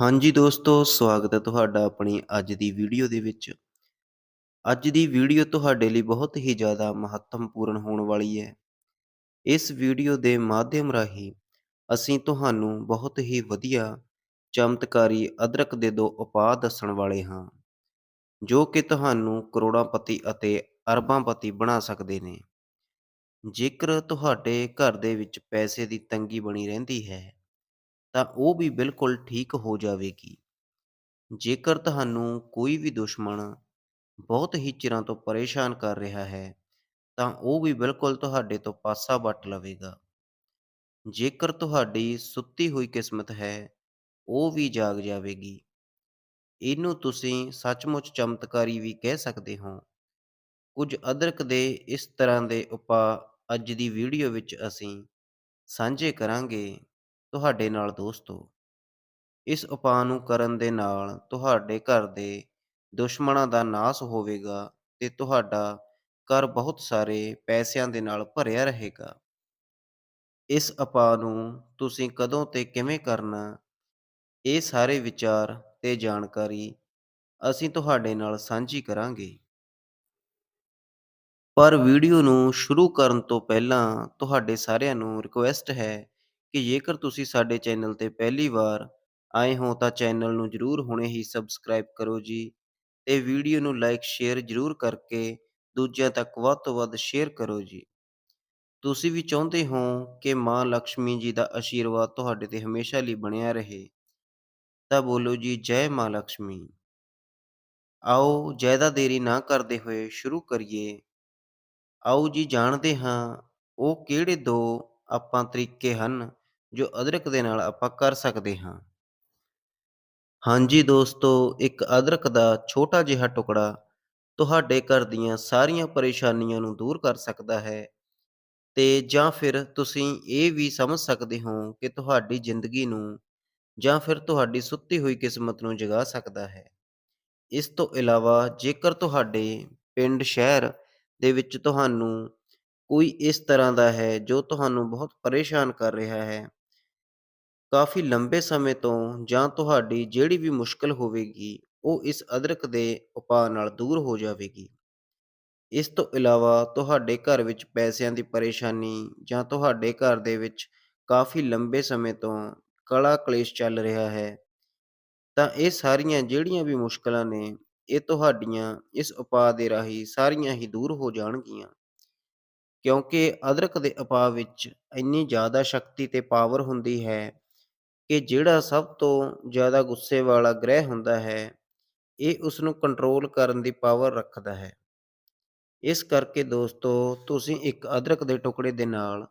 ਹਾਂਜੀ ਦੋਸਤੋ, ਸਵਾਗਤ ਹੈ ਤੁਹਾਡਾ ਆਪਣੀ ਅੱਜ ਦੀ ਵੀਡੀਓ ਦੇ ਵਿੱਚ। ਅੱਜ ਦੀ ਵੀਡੀਓ ਤੁਹਾਡੇ ਲਈ ਬਹੁਤ ਹੀ ਜ਼ਿਆਦਾ ਮਹੱਤਵਪੂਰਨ ਹੋਣ ਵਾਲੀ ਹੈ। ਇਸ ਵੀਡੀਓ ਦੇ ਮਾਧਿਅਮ ਰਾਹੀਂ ਅਸੀਂ ਤੁਹਾਨੂੰ ਬਹੁਤ ਹੀ ਵਧੀਆ ਚਮਤਕਾਰੀ ਅਦਰਕ ਦੇ ਦੋ ਉਪਾਅ ਦੱਸਣ ਵਾਲੇ ਹਾਂ, ਜੋ ਕਿ ਤੁਹਾਨੂੰ ਕਰੋੜਾਂਪਤੀ ਅਤੇ ਅਰਬਾਂਪਤੀ ਬਣਾ ਸਕਦੇ ਨੇ। ਜੇਕਰ ਤੁਹਾਡੇ ਘਰ ਦੇ ਵਿੱਚ ਪੈਸੇ ਦੀ ਤੰਗੀ ਬਣੀ ਰਹਿੰਦੀ ਹੈ, ਤਾਂ ਉਹ ਵੀ ਬਿਲਕੁਲ ਠੀਕ ਹੋ ਜਾਵੇਗੀ। ਜੇਕਰ ਤੁਹਾਨੂੰ ਕੋਈ ਵੀ ਦੁਸ਼ਮਣ ਬਹੁਤ ਹੀ ਚਿਰਾਂ ਤੋਂ ਪਰੇਸ਼ਾਨ ਕਰ ਰਿਹਾ ਹੈ, ਤਾਂ ਉਹ ਵੀ ਬਿਲਕੁਲ ਤੁਹਾਡੇ ਤੋਂ ਪਾਸਾ ਵੱਟ ਲਵੇਗਾ। ਜੇਕਰ ਤੁਹਾਡੀ ਸੁੱਤੀ ਹੋਈ ਕਿਸਮਤ ਹੈ, ਉਹ ਵੀ ਜਾਗ ਜਾਵੇਗੀ। ਇਹਨੂੰ ਤੁਸੀਂ ਸੱਚਮੁੱਚ ਚਮਤਕਾਰੀ ਵੀ ਕਹਿ ਸਕਦੇ ਹੋ। ਕੁਝ ਅਦਰਕ ਦੇ ਇਸ ਤਰ੍ਹਾਂ ਦੇ ਉਪਾਅ ਅੱਜ ਦੀ ਵੀਡੀਓ ਵਿੱਚ ਅਸੀਂ ਸਾਂਝੇ ਕਰਾਂਗੇ ਤੁਹਾਡੇ ਨਾਲ ਦੋਸਤੋ। ਇਸ ਉਪਾਅ ਨੂੰ ਕਰਨ ਦੇ ਨਾਲ ਤੁਹਾਡੇ ਘਰ ਦੇ ਦੁਸ਼ਮਣਾਂ ਦਾ ਨਾਸ ਹੋਵੇਗਾ ਤੇ ਤੁਹਾਡਾ ਘਰ ਬਹੁਤ ਸਾਰੇ ਪੈਸਿਆਂ ਦੇ ਨਾਲ ਭਰਿਆ ਰਹੇਗਾ। ਇਸ ਉਪਾਅ ਨੂੰ ਤੁਸੀਂ ਕਦੋਂ ਤੇ ਕਿਵੇਂ ਕਰਨਾ, ਇਹ ਸਾਰੇ ਵਿਚਾਰ ਤੇ ਜਾਣਕਾਰੀ ਅਸੀਂ ਤੁਹਾਡੇ ਨਾਲ ਸਾਂਝੀ ਕਰਾਂਗੇ। ਪਰ ਵੀਡੀਓ ਨੂੰ ਸ਼ੁਰੂ ਕਰਨ ਤੋਂ ਪਹਿਲਾਂ ਤੁਹਾਡੇ ਸਾਰਿਆਂ ਨੂੰ ਰਿਕੁਐਸਟ ਹੈ ਕਿ ਜੇਕਰ ਤੁਸੀਂ ਸਾਡੇ ਚੈਨਲ ਤੇ ਪਹਿਲੀ ਵਾਰ ਆਏ ਹੋ ਤਾਂ ਚੈਨਲ ਨੂੰ ਜਰੂਰ ਹੁਣੇ ਹੀ ਸਬਸਕ੍ਰਾਈਬ ਕਰੋ ਜੀ ਤੇ ਵੀਡੀਓ ਨੂੰ ਲਾਈਕ, ਸ਼ੇਅਰ ਜਰੂਰ ਕਰਕੇ ਦੂਜਿਆਂ ਤੱਕ ਵੱਧ ਤੋਂ ਵੱਧ ਸ਼ੇਅਰ ਕਰੋ ਜੀ। ਤੁਸੀਂ ਵੀ ਚਾਹੁੰਦੇ ਹੋ ਕਿ ਮਾਂ ਲక్ష్ਮੀ ਜੀ ਦਾ ਆਸ਼ੀਰਵਾਦ ਤੁਹਾਡੇ ਤੇ ਹਮੇਸ਼ਾ ਲਈ ਬਣਿਆ ਰਹੇ? ਤਾਂ ਬੋਲੋ ਜੀ, ਜੈ ਮਾਂ ਲక్ష్ਮੀ ਆਓ, ਜ਼ਿਆਦਾ ਦੇਰੀ ਨਾ ਕਰਦੇ ਹੋਏ ਸ਼ੁਰੂ ਕਰੀਏ। ਆਓ ਜੀ, ਜਾਣਦੇ ਹਾਂ ਉਹ ਕਿਹੜੇ ਦੋ ਆਪਾਂ ਤਰੀਕੇ ਹਨ। ਜੋ ਅਦਰਕ ਦੇ ਨਾਲ ਆਪਾਂ ਕਰ ਸਕਦੇ ਹਾਂ। ਹਾਂਜੀ ਦੋਸਤੋ, ਇੱਕ ਅਦਰਕ ਦਾ ਛੋਟਾ ਜਿਹਾ ਟੁਕੜਾ ਤੁਹਾਡੇ ਘਰ ਦੀਆਂ ਸਾਰੀਆਂ ਪਰੇਸ਼ਾਨੀਆਂ ਨੂੰ ਦੂਰ ਕਰ ਸਕਦਾ ਹੈ ਤੇ ਜਾਂ ਫਿਰ ਤੁਸੀਂ ਇਹ ਵੀ ਸਮਝ ਸਕਦੇ ਹੋ ਕਿ ਤੁਹਾਡੀ ਜ਼ਿੰਦਗੀ ਨੂੰ ਜਾਂ ਫਿਰ ਤੁਹਾਡੀ ਸੁੱਤੀ ਹੋਈ ਕਿਸਮਤ ਨੂੰ ਜਗਾ ਸਕਦਾ ਹੈ। ਇਸ ਤੋਂ ਇਲਾਵਾ ਜੇਕਰ ਤੁਹਾਡੇ ਪਿੰਡ, ਸ਼ਹਿਰ ਦੇ ਵਿੱਚ ਤੁਹਾਨੂੰ ਕੋਈ ਇਸ ਤਰ੍ਹਾਂ ਦਾ ਹੈ ਜੋ ਤੁਹਾਨੂੰ ਬਹੁਤ ਪਰੇਸ਼ਾਨ ਕਰ ਰਿਹਾ ਹੈ, ਕਾਫ਼ੀ ਲੰਬੇ ਸਮੇਂ ਤੋਂ ਜਾਂ ਤੁਹਾਡੀ ਜਿਹੜੀ ਵੀ ਮੁਸ਼ਕਲ ਹੋਵੇਗੀ, ਉਹ ਇਸ ਅਦਰਕ ਦੇ ਉਪਾਅ ਨਾਲ ਦੂਰ ਹੋ ਜਾਵੇਗੀ। ਇਸ ਤੋਂ ਇਲਾਵਾ ਤੁਹਾਡੇ ਘਰ ਵਿੱਚ ਪੈਸਿਆਂ ਦੀ ਪਰੇਸ਼ਾਨੀ ਜਾਂ ਤੁਹਾਡੇ ਘਰ ਦੇ ਵਿੱਚ ਕਾਫ਼ੀ ਲੰਬੇ ਸਮੇਂ ਤੋਂ ਕਲਾ ਕਲੇਸ਼ ਚੱਲ ਰਿਹਾ ਹੈ, ਤਾਂ ਇਹ ਸਾਰੀਆਂ ਜਿਹੜੀਆਂ ਵੀ ਮੁਸ਼ਕਲਾਂ ਨੇ, ਇਹ ਤੁਹਾਡੀਆਂ ਇਸ ਉਪਾਅ ਦੇ ਰਾਹੀਂ ਸਾਰੀਆਂ ਹੀ ਦੂਰ ਹੋ ਜਾਣਗੀਆਂ। ਕਿਉਂਕਿ ਅਦਰਕ ਦੇ ਉਪਾਅ ਵਿੱਚ ਇੰਨੀ ਜ਼ਿਆਦਾ ਸ਼ਕਤੀ ਤੇ ਪਾਵਰ ਹੁੰਦੀ ਹੈ ਕਿ ਜਿਹੜਾ ਸਭ ਤੋਂ ਜ਼ਿਆਦਾ ਗੁੱਸੇ ਵਾਲਾ ਗ੍ਰਹਿ ਹੁੰਦਾ ਹੈ, ਇਹ ਉਸ ਨੂੰ ਕੰਟਰੋਲ ਕਰਨ ਦੀ ਪਾਵਰ ਰੱਖਦਾ ਹੈ। ਇਸ ਕਰਕੇ ਦੋਸਤੋ ਤੁਸੀਂ ਇੱਕ ਅਦਰਕ ਦੇ ਟੁਕੜੇ ਦੇ ਨਾਲ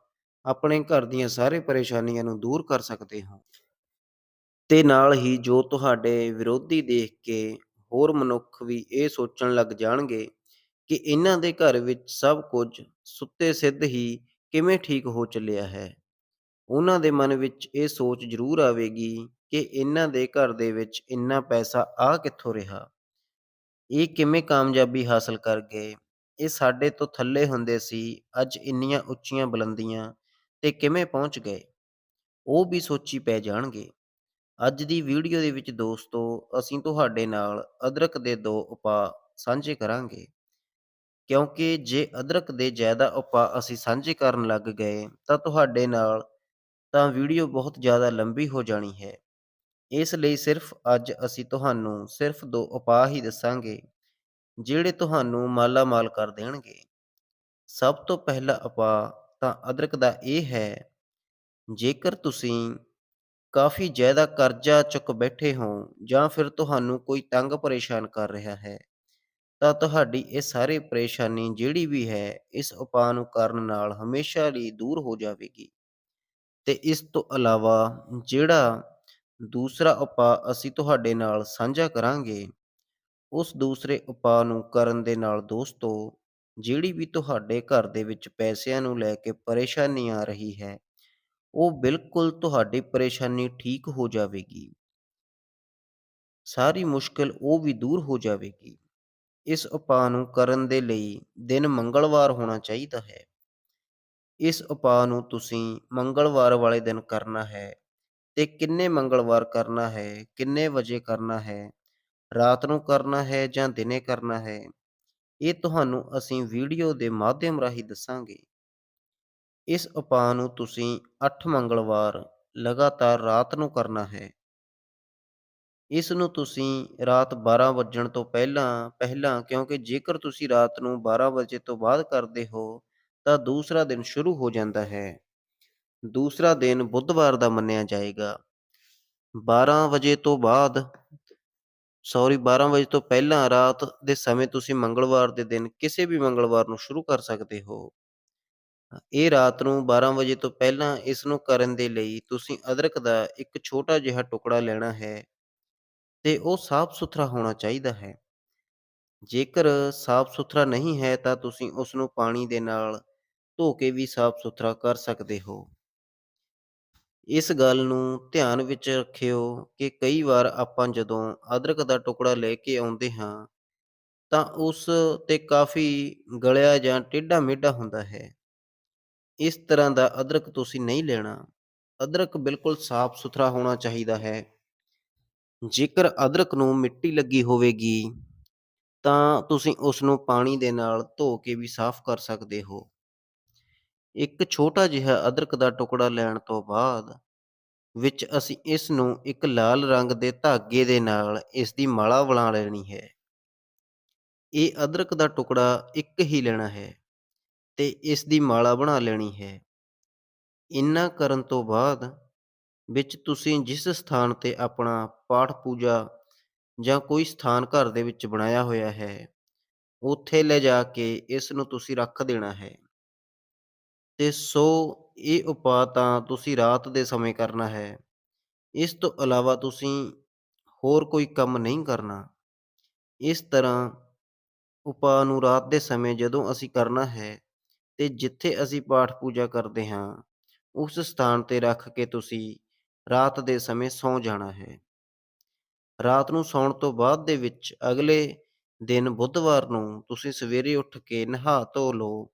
ਆਪਣੇ ਘਰ ਦੀਆਂ ਸਾਰੇ ਪਰੇਸ਼ਾਨੀਆਂ ਨੂੰ ਦੂਰ ਕਰ ਸਕਦੇ ਹੋ। ਤੇ ਨਾਲ ਹੀ ਜੋ ਤੁਹਾਡੇ ਵਿਰੋਧੀ ਦੇਖ ਕੇ ਹੋਰ ਮਨੁੱਖ ਵੀ ਇਹ ਸੋਚਣ ਲੱਗ ਜਾਣਗੇ ਕਿ ਇਹਨਾਂ ਦੇ ਘਰ ਵਿੱਚ ਸਭ ਕੁਝ ਸੁੱਤੇ ਸਿੱਧ ਹੀ ਕਿਵੇਂ ਠੀਕ ਹੋ ਚੱਲਿਆ ਹੈ। ਉਹਨਾਂ ਦੇ ਮਨ ਵਿੱਚ ਇਹ ਸੋਚ ਜ਼ਰੂਰ ਆਵੇਗੀ ਕਿ ਇਹਨਾਂ ਦੇ ਘਰ ਦੇ ਵਿੱਚ ਇੰਨਾ ਪੈਸਾ ਆ ਕਿੱਥੋਂ ਰਿਹਾ। ਇਹ ਕਿਵੇਂ ਕਾਮਯਾਬੀ ਹਾਸਲ ਕਰ ਗਏ। ਇਹ ਸਾਡੇ ਤੋਂ ਥੱਲੇ ਹੁੰਦੇ ਸੀ, ਅੱਜ ਇੰਨੀਆਂ ਉੱਚੀਆਂ ਬੁਲੰਦੀਆਂ ਤੇ ਕਿਵੇਂ ਪਹੁੰਚ ਗਏ। ਉਹ ਵੀ ਸੋਚੀ ਪੈ ਜਾਣਗੇ। ਅੱਜ ਦੀ ਵੀਡੀਓ ਦੇ ਵਿੱਚ ਦੋਸਤੋ ਅਸੀਂ ਤੁਹਾਡੇ ਨਾਲ ਅਦਰਕ ਦੇ ਦੋ ਉਪਾਅ ਸਾਂਝੇ ਕਰਾਂਗੇ। ਕਿਉਂਕਿ ਜੇ ਅਦਰਕ ਦੇ ਜ਼ਿਆਦਾ ਉਪਾਅ ਅਸੀਂ ਸਾਂਝੇ ਕਰਨ ਲੱਗ ਗਏ ਤਾਂ ਤੁਹਾਡੇ ਨਾਲ ਤਾਂ ਵੀਡੀਓ ਬਹੁਤ ਜ਼ਿਆਦਾ ਲੰਬੀ ਹੋ ਜਾਣੀ ਹੈ। ਇਸ ਲਈ ਸਿਰਫ ਅੱਜ ਅਸੀਂ ਤੁਹਾਨੂੰ ਸਿਰਫ ਦੋ ਉਪਾਅ ਹੀ ਦੱਸਾਂਗੇ, ਜਿਹੜੇ ਤੁਹਾਨੂੰ ਮਾਲਾ-ਮਾਲ ਕਰ ਦੇਣਗੇ। ਸਭ ਤੋਂ ਪਹਿਲਾ ਉਪਾਅ ਤਾਂ ਅਦਰਕ ਦਾ ਇਹ ਹੈ, ਜੇਕਰ ਤੁਸੀਂ ਕਾਫ਼ੀ ਜ਼ਿਆਦਾ ਕਰਜ਼ਾ ਚੁੱਕ ਬੈਠੇ ਹੋ ਜਾਂ ਫਿਰ ਤੁਹਾਨੂੰ ਕੋਈ ਤੰਗ ਪਰੇਸ਼ਾਨ ਕਰ ਰਿਹਾ ਹੈ, ਤਾਂ ਤੁਹਾਡੀ ਇਹ ਸਾਰੀ ਪਰੇਸ਼ਾਨੀ ਜਿਹੜੀ ਵੀ ਹੈ, ਇਸ ਉਪਾਅ ਨੂੰ ਕਰਨ ਨਾਲ ਹਮੇਸ਼ਾ ਲਈ ਦੂਰ ਹੋ ਜਾਵੇਗੀ। ਤੇ ਇਸ ਤੋਂ ਇਲਾਵਾ ਜਿਹੜਾ ਦੂਸਰਾ ਉਪਾਅ ਅਸੀਂ ਤੁਹਾਡੇ ਨਾਲ ਸਾਂਝਾ ਕਰਾਂਗੇ, ਉਸ ਦੂਸਰੇ ਉਪਾਅ ਨੂੰ ਕਰਨ ਦੇ ਨਾਲ ਦੋਸਤੋ ਜਿਹੜੀ ਵੀ ਤੁਹਾਡੇ ਘਰ ਦੇ ਵਿੱਚ ਪੈਸਿਆਂ ਨੂੰ ਲੈ ਕੇ ਪਰੇਸ਼ਾਨੀ ਆ ਰਹੀ ਹੈ, ਉਹ ਬਿਲਕੁਲ ਤੁਹਾਡੀ ਪਰੇਸ਼ਾਨੀ ਠੀਕ ਹੋ ਜਾਵੇਗੀ। ਸਾਰੀ ਮੁਸ਼ਕਿਲ ਉਹ ਵੀ ਦੂਰ ਹੋ ਜਾਵੇਗੀ। ਇਸ ਉਪਾਅ ਨੂੰ ਕਰਨ ਦੇ ਲਈ ਦਿਨ ਮੰਗਲਵਾਰ ਹੋਣਾ ਚਾਹੀਦਾ ਹੈ। ਇਸ ਉਪਾਅ ਨੂੰ ਤੁਸੀਂ ਮੰਗਲਵਾਰ ਵਾਲੇ ਦਿਨ ਕਰਨਾ ਹੈ ਤੇ ਕਿੰਨੇ ਮੰਗਲਵਾਰ ਕਰਨਾ ਹੈ, ਕਿੰਨੇ ਵਜੇ ਕਰਨਾ ਹੈ, ਰਾਤ ਨੂੰ ਕਰਨਾ ਹੈ ਜਾਂ ਦਿਨੇ ਕਰਨਾ ਹੈ, ਇਹ ਤੁਹਾਨੂੰ ਅਸੀਂ ਵੀਡੀਓ ਦੇ ਮਾਧਿਅਮ ਰਾਹੀਂ ਦੱਸਾਂਗੇ। ਇਸ ਉਪਾਅ ਨੂੰ ਤੁਸੀਂ 8 ਮੰਗਲਵਾਰ ਲਗਾਤਾਰ ਰਾਤ ਨੂੰ ਕਰਨਾ ਹੈ। ਇਸ ਨੂੰ ਤੁਸੀਂ ਰਾਤ 12 ਵੱਜਣ ਤੋਂ ਪਹਿਲਾਂ ਪਹਿਲਾਂ ਕਿਉਂਕਿ ਜੇਕਰ ਤੁਸੀਂ ਰਾਤ ਨੂੰ 12 ਵਜੇ ਤੋਂ ਬਾਅਦ ਕਰਦੇ ਹੋ ਤਾਂ ਦੂਸਰਾ ਦਿਨ ਸ਼ੁਰੂ ਹੋ ਜਾਂਦਾ ਹੈ। ਦੂਸਰਾ ਦਿਨ ਬੁੱਧਵਾਰ ਦਾ ਮੰਨਿਆ ਜਾਏਗਾ। 12 ਵਜੇ ਤੋਂ ਬਾਅਦ ਸੌਰੀ 12 ਵਜੇ ਤੋਂ ਪਹਿਲਾਂ ਰਾਤ ਦੇ ਸਮੇਂ ਤੁਸੀਂ ਮੰਗਲਵਾਰ ਦੇ ਦਿਨ ਕਿਸੇ ਵੀ ਮੰਗਲਵਾਰ ਨੂੰ ਸ਼ੁਰੂ ਕਰ ਸਕਦੇ ਹੋ। ਇਹ ਰਾਤ ਨੂੰ 12 ਵਜੇ ਤੋਂ ਪਹਿਲਾਂ ਇਸ ਨੂੰ ਕਰਨ ਦੇ ਲਈ ਤੁਸੀਂ ਅਦਰਕ ਦਾ ਇੱਕ ਛੋਟਾ ਜਿਹਾ ਟੁਕੜਾ ਲੈਣਾ ਹੈ ਤੇ ਉਹ ਸਾਫ਼-ਸੁਥਰਾ ਹੋਣਾ ਚਾਹੀਦਾ ਹੈ। ਜੇਕਰ ਸਾਫ਼-ਸੁਥਰਾ ਨਹੀਂ ਹੈ ਤਾਂ ਤੁਸੀਂ ਉਸ ਨੂੰ ਪਾਣੀ ਦੇ ਨਾਲ ਧੋ ਕੇ ਵੀ ਸਾਫ਼-ਸੁਥਰਾ ਕਰ ਸਕਦੇ ਹੋ। ਇਸ ਗੱਲ ਨੂੰ ਧਿਆਨ ਵਿੱਚ ਰੱਖਿਓ ਕਿ ਕਈ ਵਾਰ ਆਪਾਂ ਜਦੋਂ ਅਦਰਕ ਦਾ ਟੁਕੜਾ ਲੈ ਕੇ ਆਉਂਦੇ ਹਾਂ, ਤਾਂ ਉਸ ਤੇ ਕਾਫ਼ੀ ਗਲਿਆ ਜਾਂ ਟੇਢਾ-ਮੇਢਾ ਹੁੰਦਾ ਹੈ। ਇਸ ਤਰ੍ਹਾਂ ਦਾ ਅਦਰਕ ਤੁਸੀਂ ਨਹੀਂ ਲੈਣਾ। ਅਦਰਕ ਬਿਲਕੁਲ ਸਾਫ਼-ਸੁਥਰਾ ਹੋਣਾ ਚਾਹੀਦਾ ਹੈ। ਜੇਕਰ ਅਦਰਕ ਨੂੰ ਮਿੱਟੀ ਲੱਗੀ ਹੋਵੇਗੀ, ਤਾਂ ਤੁਸੀਂ ਉਸ ਨੂੰ ਪਾਣੀ ਦੇ ਨਾਲ ਧੋ ਕੇ ਵੀ ਸਾਫ਼ ਕਰ ਸਕਦੇ ਹੋ। ਇੱਕ ਛੋਟਾ ਜਿਹਾ ਅਦਰਕ ਦਾ ਟੁਕੜਾ ਲੈਣ ਤੋਂ ਬਾਅਦ ਵਿੱਚ ਅਸੀਂ ਇਸ ਨੂੰ ਇੱਕ ਲਾਲ ਰੰਗ ਦੇ ਧਾਗੇ ਦੇ ਨਾਲ ਇਸ ਦੀ ਮਾਲਾ ਬਣਾ ਲੈਣੀ ਹੈ। ਇਹ ਅਦਰਕ ਦਾ ਟੁਕੜਾ ਇੱਕ ਹੀ ਲੈਣਾ ਹੈ ਤੇ ਇਸ ਦੀ ਮਾਲਾ ਬਣਾ ਲੈਣੀ ਹੈ। ਇੰਨਾ ਕਰਨ ਤੋਂ ਬਾਅਦ ਵਿੱਚ ਤੁਸੀਂ ਜਿਸ ਸਥਾਨ ਤੇ ਆਪਣਾ ਪਾਠ ਪੂਜਾ ਜਾਂ ਕੋਈ ਸਥਾਨ ਘਰ ਦੇ ਵਿੱਚ ਬਣਾਇਆ ਹੋਇਆ ਹੈ, ਉੱਥੇ ਲੈ ਜਾ ਕੇ ਇਸ ਨੂੰ ਤੁਸੀਂ ਰੱਖ ਦੇਣਾ ਹੈ। ਤੇ ਸੋ ਇਹ ਉਪਾਅ ਤਾਂ ਤੁਸੀਂ ਰਾਤ ਦੇ ਸਮੇਂ ਕਰਨਾ ਹੈ। ਇਸ ਤੋਂ ਇਲਾਵਾ ਤੁਸੀਂ ਹੋਰ ਕੋਈ ਕੰਮ ਨਹੀਂ ਕਰਨਾ। ਇਸ ਤਰ੍ਹਾਂ ਉਪਾਅ ਨੂੰ ਰਾਤ ਦੇ ਸਮੇਂ ਜਦੋਂ ਅਸੀਂ ਕਰਨਾ ਹੈ ਤੇ ਜਿੱਥੇ ਅਸੀਂ ਪਾਠ ਪੂਜਾ ਕਰਦੇ ਹਾਂ, ਉਸ ਸਥਾਨ ਤੇ ਰੱਖ ਕੇ ਤੁਸੀਂ ਰਾਤ ਦੇ ਸਮੇਂ ਸੌਂ ਜਾਣਾ ਹੈ। ਰਾਤ ਨੂੰ ਸੌਣ ਤੋਂ ਬਾਅਦ ਦੇ ਵਿੱਚ ਅਗਲੇ ਦਿਨ ਬੁੱਧਵਾਰ ਨੂੰ ਤੁਸੀਂ ਸਵੇਰੇ ਉੱਠ ਕੇ ਨਹਾ ਧੋ ਲਓ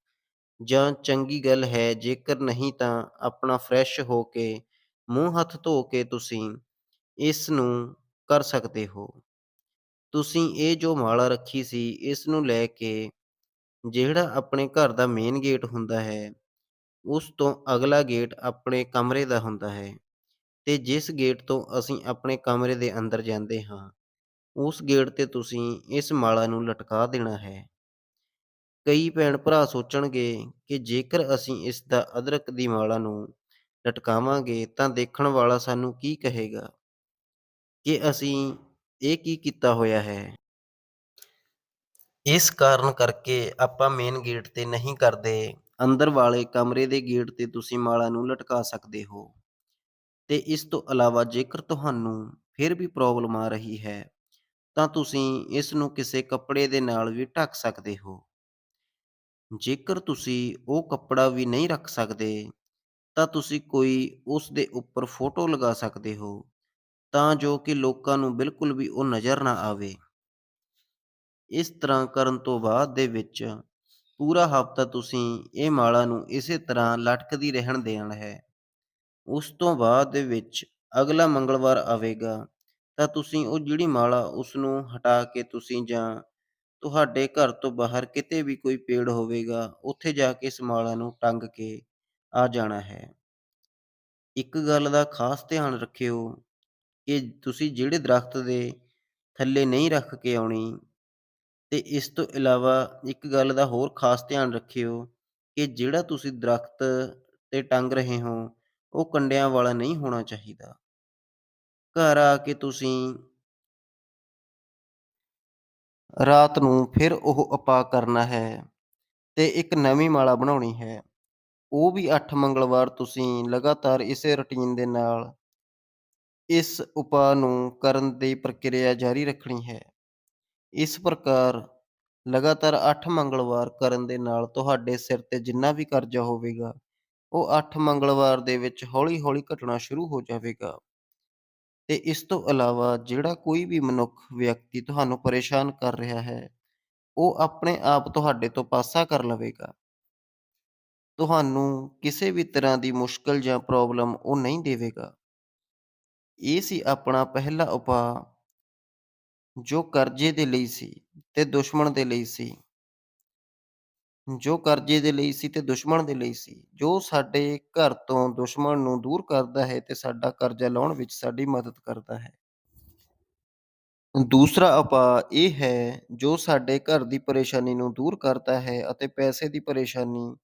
ਜਾਂ ਚੰਗੀ ਗੱਲ ਹੈ ਜੇਕਰ ਨਹੀਂ ਤਾਂ ਆਪਣਾ ਫਰੈਸ਼ ਹੋ ਕੇ ਮੂੰਹ ਹੱਥ ਧੋ ਕੇ ਤੁਸੀਂ ਇਸ ਨੂੰ ਕਰ ਸਕਦੇ ਹੋ। ਤੁਸੀਂ ਇਹ ਜੋ ਮਾਲਾ ਰੱਖੀ ਸੀ ਇਸ ਨੂੰ ਲੈ ਕੇ ਜਿਹੜਾ ਆਪਣੇ ਘਰ ਦਾ ਮੇਨ ਗੇਟ ਹੁੰਦਾ ਹੈ, ਉਸ ਤੋਂ ਅਗਲਾ ਗੇਟ ਆਪਣੇ ਕਮਰੇ ਦਾ ਹੁੰਦਾ ਹੈ ਤੇ ਜਿਸ ਗੇਟ ਤੋਂ ਅਸੀਂ ਆਪਣੇ ਕਮਰੇ ਦੇ ਅੰਦਰ ਜਾਂਦੇ ਹਾਂ, ਉਸ ਗੇਟ ਤੇ ਤੁਸੀਂ ਇਸ ਮਾਲਾ ਨੂੰ ਲਟਕਾ ਦੇਣਾ ਹੈ। ਕਈ ਭੈਣ-ਭਰਾ ਸੋਚਣਗੇ ਕਿ ਜੇਕਰ ਅਸੀਂ ਇਸ ਦਾ ਅਦਰਕ ਦੀ ਮਾਲਾ ਨੂੰ ਲਟਕਾਵਾਂਗੇ ਤਾਂ ਦੇਖਣ ਵਾਲਾ ਸਾਨੂੰ ਕੀ ਕਹੇਗਾ ਕਿ ਅਸੀਂ ਇਹ ਕੀ ਕੀਤਾ ਹੋਇਆ ਹੈ। ਇਸ ਕਾਰਨ ਕਰਕੇ ਆਪਾਂ ਮੇਨ ਗੇਟ ਤੇ ਨਹੀਂ ਕਰਦੇ, ਅੰਦਰ ਵਾਲੇ ਕਮਰੇ ਦੇ ਗੇਟ ਤੇ ਤੁਸੀਂ ਮਾਲਾ ਨੂੰ ਲਟਕਾ ਸਕਦੇ ਹੋ। ਤੇ ਇਸ ਤੋਂ ਇਲਾਵਾ ਜੇਕਰ ਤੁਹਾਨੂੰ ਫਿਰ ਵੀ ਪ੍ਰੋਬਲਮ ਆ ਰਹੀ ਹੈ ਤਾਂ ਤੁਸੀਂ ਇਸ ਨੂੰ ਕਿਸੇ ਕੱਪੜੇ ਦੇ ਨਾਲ ਵੀ ਢੱਕ ਸਕਦੇ ਹੋ। ਜੇਕਰ ਤੁਸੀਂ ਉਹ ਕੱਪੜਾ ਵੀ ਨਹੀਂ ਰੱਖ ਸਕਦੇ, ਤਾਂ ਤੁਸੀਂ ਕੋਈ ਉਸ ਦੇ ਉੱਪਰ ਫੋਟੋ ਲਗਾ ਸਕਦੇ ਹੋ, ਤਾਂ ਜੋ ਕਿ ਲੋਕਾਂ ਨੂੰ ਬਿਲਕੁਲ ਵੀ ਉਹ ਨਜ਼ਰ ਨਾ ਆਵੇ। ਇਸ ਤਰ੍ਹਾਂ ਕਰਨ ਤੋਂ ਬਾਅਦ ਦੇ ਵਿੱਚ ਪੂਰਾ ਹਫ਼ਤਾ ਤੁਸੀਂ ਇਹ ਮਾਲਾ ਨੂੰ ਇਸੇ ਤਰ੍ਹਾਂ ਲਟਕਦੀ ਰਹਿਣ ਦੇਣਾ ਹੈ। ਉਸ ਤੋਂ ਬਾਅਦ ਦੇ ਵਿੱਚ ਅਗਲਾ ਮੰਗਲਵਾਰ ਆਵੇਗਾ, ਤਾਂ ਤੁਸੀਂ ਉਹ ਜਿਹੜੀ ਮਾਲਾ ਉਸ ਨੂੰ ਹਟਾ ਕੇ ਤੁਸੀਂ ਜਾਂ ਤੁਹਾਡੇ ਘਰ ਤੋਂ ਬਾਹਰ ਕਿਤੇ ਵੀ ਕੋਈ ਪੇੜ ਹੋਵੇਗਾ, ਉੱਥੇ ਜਾ ਕੇ ਸਮਾਲਾਂ ਨੂੰ ਟੰਗ ਕੇ ਆ ਜਾਣਾ ਹੈ। ਇੱਕ ਗੱਲ ਦਾ ਖਾਸ ਧਿਆਨ ਰੱਖਿਓ ਕਿ ਤੁਸੀਂ ਜਿਹੜੇ ਦਰੱਖਤ ਦੇ ਥੱਲੇ ਨਹੀਂ ਰੱਖ ਕੇ ਆਉਣੀ ਤੇ ਇਸ ਤੋਂ ਇਲਾਵਾ ਇੱਕ ਗੱਲ ਦਾ ਹੋਰ ਖਾਸ ਧਿਆਨ ਰੱਖਿਓ ਕਿ ਜਿਹੜਾ ਤੁਸੀਂ ਦਰੱਖਤ ਤੇ ਟੰਗ ਰਹੇ ਹੋ, ਉਹ ਕੰਡਿਆਂ ਵਾਲਾ ਨਹੀਂ ਹੋਣਾ ਚਾਹੀਦਾ। ਘਰ ਆ ਕੇ ਤੁਸੀਂ ਰਾਤ ਨੂੰ ਫਿਰ ਉਹ ਉਪਾਅ ਕਰਨਾ ਹੈ ਤੇ ਇੱਕ ਨਵੀਂ ਮਾਲਾ ਬਣਾਉਣੀ ਹੈ। ਉਹ ਵੀ 8 ਮੰਗਲਵਾਰ ਤੁਸੀਂ ਲਗਾਤਾਰ ਇਸੇ ਰੁਟੀਨ ਦੇ ਨਾਲ ਇਸ ਉਪਾਅ ਨੂੰ ਕਰਨ ਦੀ ਪ੍ਰਕਿਰਿਆ ਜਾਰੀ ਰੱਖਣੀ ਹੈ। ਇਸ ਪ੍ਰਕਾਰ ਲਗਾਤਾਰ 8 ਮੰਗਲਵਾਰ ਕਰਨ ਦੇ ਨਾਲ ਤੁਹਾਡੇ ਸਿਰ ਤੇ ਜਿੰਨਾ ਵੀ ਕਰਜ਼ਾ ਹੋਵੇਗਾ, ਉਹ 8 ਮੰਗਲਵਾਰ ਦੇ ਵਿੱਚ ਹੌਲੀ-ਹੌਲੀ ਘਟਣਾ ਸ਼ੁਰੂ ਹੋ ਜਾਵੇਗਾ। ਤੇ ਇਸ ਤੋਂ ਇਲਾਵਾ ਜਿਹੜਾ ਕੋਈ ਵੀ ਮਨੁੱਖ ਵਿਅਕਤੀ ਤੁਹਾਨੂੰ ਪਰੇਸ਼ਾਨ ਕਰ ਰਿਹਾ ਹੈ, ਉਹ ਆਪਣੇ ਆਪ ਤੁਹਾਡੇ ਤੋਂ ਪਾਸਾ ਕਰ ਲਵੇਗਾ। ਤੁਹਾਨੂੰ ਕਿਸੇ ਵੀ ਤਰ੍ਹਾਂ ਦੀ ਮੁਸ਼ਕਲ ਜਾਂ ਪ੍ਰੋਬਲਮ ਉਹ ਨਹੀਂ ਦੇਵੇਗਾ। ਇਹ ਸੀ ਆਪਣਾ ਪਹਿਲਾ ਉਪਾਅ ਜੋ ਕਰਜ਼ੇ ਦੇ ਲਈ ਸੀ ਤੇ ਦੁਸ਼ਮਣ ਦੇ ਲਈ ਸੀ। ਜੋ ਕਰਜ਼ੇ ਦੇ ਲਈ ਸੀ ਤੇ ਦੁਸ਼ਮਣ ਦੇ ਲਈ ਸੀ। ਜੋ ਸਾਡੇ ਘਰ ਤੋਂ ਦੁਸ਼ਮਣ ਨੂੰ ਦੂਰ ਕਰਦਾ ਹੈ ਤੇ ਸਾਡਾ ਕਰਜ਼ਾ ਲਾਉਣ ਵਿੱਚ ਸਾਡੀ ਮਦਦ ਕਰਦਾ ਹੈ। ਦੂਸਰਾ ਉਪਾਅ ਇਹ ਹੈ, ਜੋ ਸਾਡੇ ਘਰ ਦੀ ਪਰੇਸ਼ਾਨੀ ਨੂੰ ਦੂਰ ਕਰਦਾ ਹੈ ਅਤੇ ਪੈਸੇ ਦੀ ਪਰੇਸ਼ਾਨੀ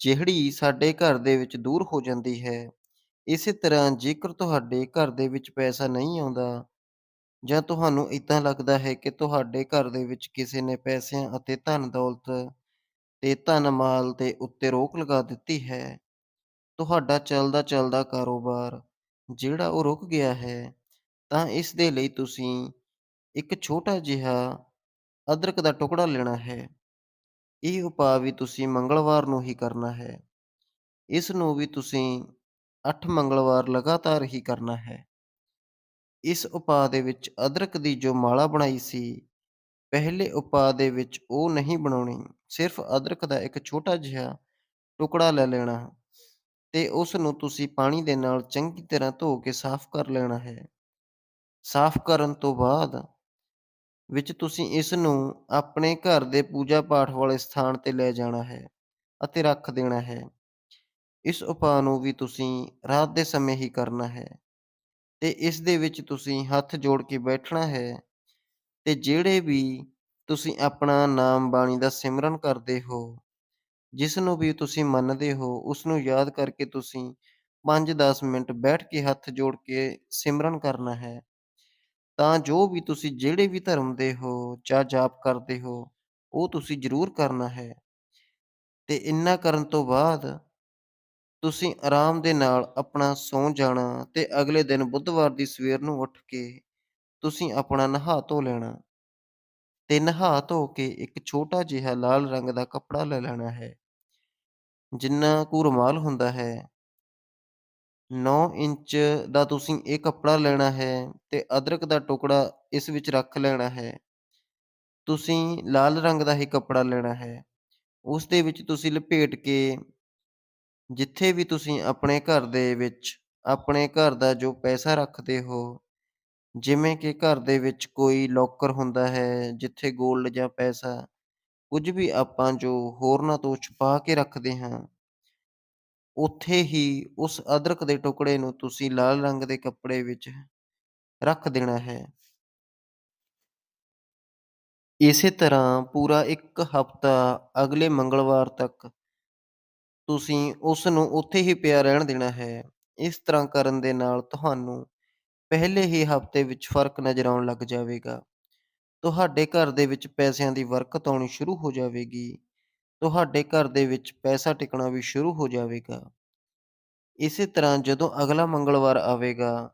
ਜਿਹੜੀ ਸਾਡੇ ਘਰ ਦੇ ਵਿੱਚ ਦੂਰ ਹੋ ਜਾਂਦੀ ਹੈ। ਇਸੇ ਤਰ੍ਹਾਂ ਜੇਕਰ ਤੁਹਾਡੇ ਘਰ ਦੇ ਵਿੱਚ ਪੈਸਾ ਨਹੀਂ ਆਉਂਦਾ ਜਾਂ ਤੁਹਾਨੂੰ ਏਦਾਂ ਲੱਗਦਾ ਹੈ ਕਿ ਤੁਹਾਡੇ ਘਰ ਦੇ ਵਿੱਚ ਕਿਸੇ ਨੇ ਪੈਸਿਆਂ ਅਤੇ ਧਨ ਦੌਲਤ ਤੇ ਧਨ ਮਾਲ ਦੇ ਉੱਤੇ ਰੋਕ ਲਗਾ ਦਿੱਤੀ ਹੈ। ਤੁਹਾਡਾ ਚੱਲਦਾ ਚੱਲਦਾ ਕਾਰੋਬਾਰ ਜਿਹੜਾ ਉਹ ਰੁਕ ਗਿਆ ਹੈ, ਤਾਂ ਇਸ ਦੇ ਲਈ ਤੁਸੀਂ ਇੱਕ ਛੋਟਾ ਜਿਹਾ ਅਦਰਕ ਦਾ ਟੁਕੜਾ ਲੈਣਾ ਹੈ। ਇਹ ਉਪਾਅ ਵੀ ਤੁਸੀਂ ਮੰਗਲਵਾਰ ਨੂੰ ਹੀ ਕਰਨਾ ਹੈ। ਇਸ ਨੂੰ ਵੀ ਤੁਸੀਂ 8 ਮੰਗਲਵਾਰ ਲਗਾਤਾਰ ਹੀ ਕਰਨਾ ਹੈ। ਇਸ ਉਪਾਅ ਦੇ ਵਿੱਚ ਅਦਰਕ ਦੀ ਜੋ ਮਾਲਾ ਬਣਾਈ ਸੀ ਪਹਿਲੇ ਉਪਾਅ ਦੇ ਵਿੱਚ ਉਹ ਨਹੀਂ ਬਣਾਉਣੀ। ਸਿਰਫ ਅਦਰਕ ਦਾ ਇੱਕ ਛੋਟਾ ਜਿਹਾ ਟੁਕੜਾ ਲੈ ਲੈਣਾ ਤੇ ਉਸ ਨੂੰ ਤੁਸੀਂ ਪਾਣੀ ਦੇ ਨਾਲ ਚੰਗੀ ਤਰ੍ਹਾਂ ਧੋ ਕੇ ਸਾਫ਼ ਕਰ ਲੈਣਾ ਹੈ। ਸਾਫ਼ ਕਰਨ ਤੋਂ ਬਾਅਦ ਵਿੱਚ ਤੁਸੀਂ ਇਸ ਨੂੰ ਆਪਣੇ ਘਰ ਦੇ ਪੂਜਾ ਪਾਠ ਵਾਲੇ ਸਥਾਨ ਤੇ ਲੈ ਜਾਣਾ ਹੈ ਅਤੇ ਰੱਖ ਦੇਣਾ ਹੈ। ਇਸ ਉਪਾਅ ਨੂੰ ਵੀ ਤੁਸੀਂ ਰਾਤ ਦੇ ਸਮੇਂ ਹੀ ਕਰਨਾ ਹੈ ਤੇ ਇਸ ਦੇ ਵਿੱਚ ਤੁਸੀਂ ਹੱਥ ਜੋੜ ਕੇ ਬੈਠਣਾ ਹੈ ਤੇ ਜਿਹੜੇ ਵੀ ਤੁਸੀਂ ਆਪਣਾ ਨਾਮ ਬਾਣੀ ਦਾ ਸਿਮਰਨ ਕਰਦੇ ਹੋ ਜਿਸ ਨੂੰ ਵੀ ਤੁਸੀਂ ਮੰਨਦੇ ਹੋ ਉਸ ਨੂੰ ਯਾਦ ਕਰਕੇ ਤੁਸੀਂ 5-10 ਮਿੰਟ ਬੈਠ ਕੇ ਹੱਥ ਜੋੜ ਕੇ ਸਿਮਰਨ ਕਰਨਾ ਹੈ। ਤਾਂ ਜੋ ਵੀ ਤੁਸੀਂ ਜਿਹੜੇ ਵੀ ਧਰਮ ਦੇ ਹੋ ਜਾਂ ਜਾਪ ਕਰਦੇ ਹੋ, ਉਹ ਤੁਸੀਂ ਜ਼ਰੂਰ ਕਰਨਾ ਹੈ। ਤੇ ਇੰਨਾ ਕਰਨ ਤੋਂ ਬਾਅਦ ਤੁਸੀਂ ਆਰਾਮ ਦੇ ਨਾਲ ਆਪਣਾ ਸੌਂ ਜਾਣਾ ਤੇ ਅਗਲੇ ਦਿਨ ਬੁੱਧਵਾਰ ਦੀ ਸਵੇਰ ਨੂੰ ਉੱਠ ਕੇ ਤੁਸੀਂ ਆਪਣਾ ਨਹਾ ਧੋ ਲੈਣਾ ਤੇ ਨਹਾ ਧੋ ਕੇ ਇੱਕ ਛੋਟਾ ਜਿਹਾ ਲਾਲ ਰੰਗ ਦਾ ਕੱਪੜਾ ਲੈ ਲੈਣਾ ਹੈ। ਜਿੰਨਾ ਕੁ ਰੁਮਾਲ ਹੁੰਦਾ ਹੈ 9 ਇੰਚ ਦਾ ਤੁਸੀਂ ਇਹ ਕੱਪੜਾ ਲੈਣਾ ਹੈ ਤੇ ਅਦਰਕ ਦਾ ਟੁਕੜਾ ਇਸ ਵਿੱਚ ਰੱਖ ਲੈਣਾ ਹੈ। ਤੁਸੀਂ ਲਾਲ ਰੰਗ ਦਾ ਹੀ ਕੱਪੜਾ ਲੈਣਾ ਹੈ। ਉਸ ਦੇ ਵਿੱਚ ਤੁਸੀਂ ਲਪੇਟ ਕੇ ਜਿੱਥੇ ਵੀ ਤੁਸੀਂ ਆਪਣੇ ਘਰ ਦੇ ਵਿੱਚ, ਆਪਣੇ ਘਰ ਦਾ ਜੋ ਪੈਸਾ ਰੱਖਦੇ ਹੋ ਜਿਵੇਂ ਕਿ ਘਰ ਦੇ ਵਿੱਚ ਕੋਈ ਲੋਕਰ ਹੁੰਦਾ ਹੈ, ਜਿੱਥੇ ਗੋਲਡ ਜਾਂ ਪੈਸਾ ਕੁਝ ਵੀ ਆਪਾਂ ਜੋ ਹੋਰਨਾਂ ਤੋਂ ਛੁਪਾ ਕੇ ਰੱਖਦੇ ਹਾਂ, ਉੱਥੇ ਹੀ ਉਸ ਅਦਰਕ ਦੇ ਟੁਕੜੇ ਨੂੰ ਤੁਸੀਂ ਲਾਲ ਰੰਗ ਦੇ ਕੱਪੜੇ ਵਿੱਚ ਰੱਖ ਦੇਣਾ ਹੈ। ਇਸੇ ਤਰ੍ਹਾਂ ਪੂਰਾ ਇੱਕ ਹਫ਼ਤਾ ਅਗਲੇ ਮੰਗਲਵਾਰ ਤੱਕ ਤੁਸੀਂ ਉਸ ਨੂੰ ਉੱਥੇ ਹੀ ਪਿਆ ਰਹਿਣ ਦੇਣਾ ਹੈ। ਇਸ ਤਰ੍ਹਾਂ ਕਰਨ ਦੇ ਨਾਲ ਤੁਹਾਨੂੰ ਪਹਿਲੇ ਹੀ ਹਫ਼ਤੇ ਵਿੱਚ ਫ਼ਰਕ ਨਜ਼ਰ ਆਉਣ ਲੱਗ ਜਾਵੇਗਾ। ਤੁਹਾਡੇ ਘਰ ਦੇ ਵਿੱਚ ਪੈਸਿਆਂ ਦੀ ਬਰਕਤ ਆਉਣੀ ਸ਼ੁਰੂ ਹੋ ਜਾਵੇਗੀ। ਤੁਹਾਡੇ ਘਰ ਦੇ ਵਿੱਚ ਪੈਸਾ ਟਿਕਣਾ ਵੀ ਸ਼ੁਰੂ ਹੋ ਜਾਵੇਗਾ। ਇਸੇ ਤਰ੍ਹਾਂ ਜਦੋਂ ਅਗਲਾ ਮੰਗਲਵਾਰ ਆਵੇਗਾ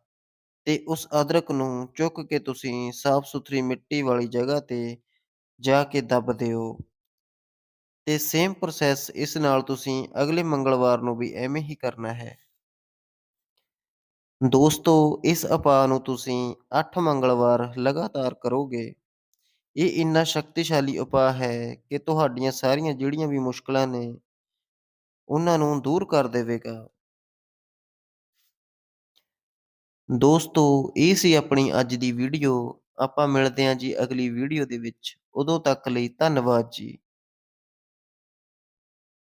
ਤੇ ਉਸ ਅਦਰਕ ਨੂੰ ਚੁੱਕ ਕੇ ਤੁਸੀਂ ਸਾਫ਼-ਸੁਥਰੀ ਮਿੱਟੀ ਵਾਲੀ ਜਗ੍ਹਾ ਤੇ ਜਾ ਕੇ ਦੱਬ ਦਿਓ। ਤੇ ਸੇਮ ਪ੍ਰੋਸੈਸ ਇਸ ਨਾਲ ਤੁਸੀਂ ਅਗਲੇ ਮੰਗਲਵਾਰ ਨੂੰ ਵੀ ਐਵੇਂ ਹੀ ਕਰਨਾ ਹੈ। ਦੋਸਤੋ, ਇਸ ਉਪਾਅ ਨੂੰ ਤੁਸੀਂ 8 ਮੰਗਲਵਾਰ ਲਗਾਤਾਰ ਕਰੋਗੇ। ਇਹ ਇੰਨਾ ਸ਼ਕਤੀਸ਼ਾਲੀ ਉਪਾਅ ਹੈ ਕਿ ਤੁਹਾਡੀਆਂ ਸਾਰੀਆਂ ਜਿਹੜੀਆਂ ਵੀ ਮੁਸ਼ਕਲਾਂ ਨੇ, ਉਹਨਾਂ ਨੂੰ ਦੂਰ ਕਰ ਦੇਵੇਗਾ। ਦੋਸਤੋ, ਇਹ ਸੀ ਆਪਣੀ ਅੱਜ ਦੀ ਵੀਡੀਓ ਆਪਾਂ ਮਿਲਦੇ ਹਾਂ ਜੀ ਅਗਲੀ ਵੀਡੀਓ ਦੇ ਵਿੱਚ ਉਦੋਂ ਤੱਕ ਲਈ ਧੰਨਵਾਦ ਜੀ।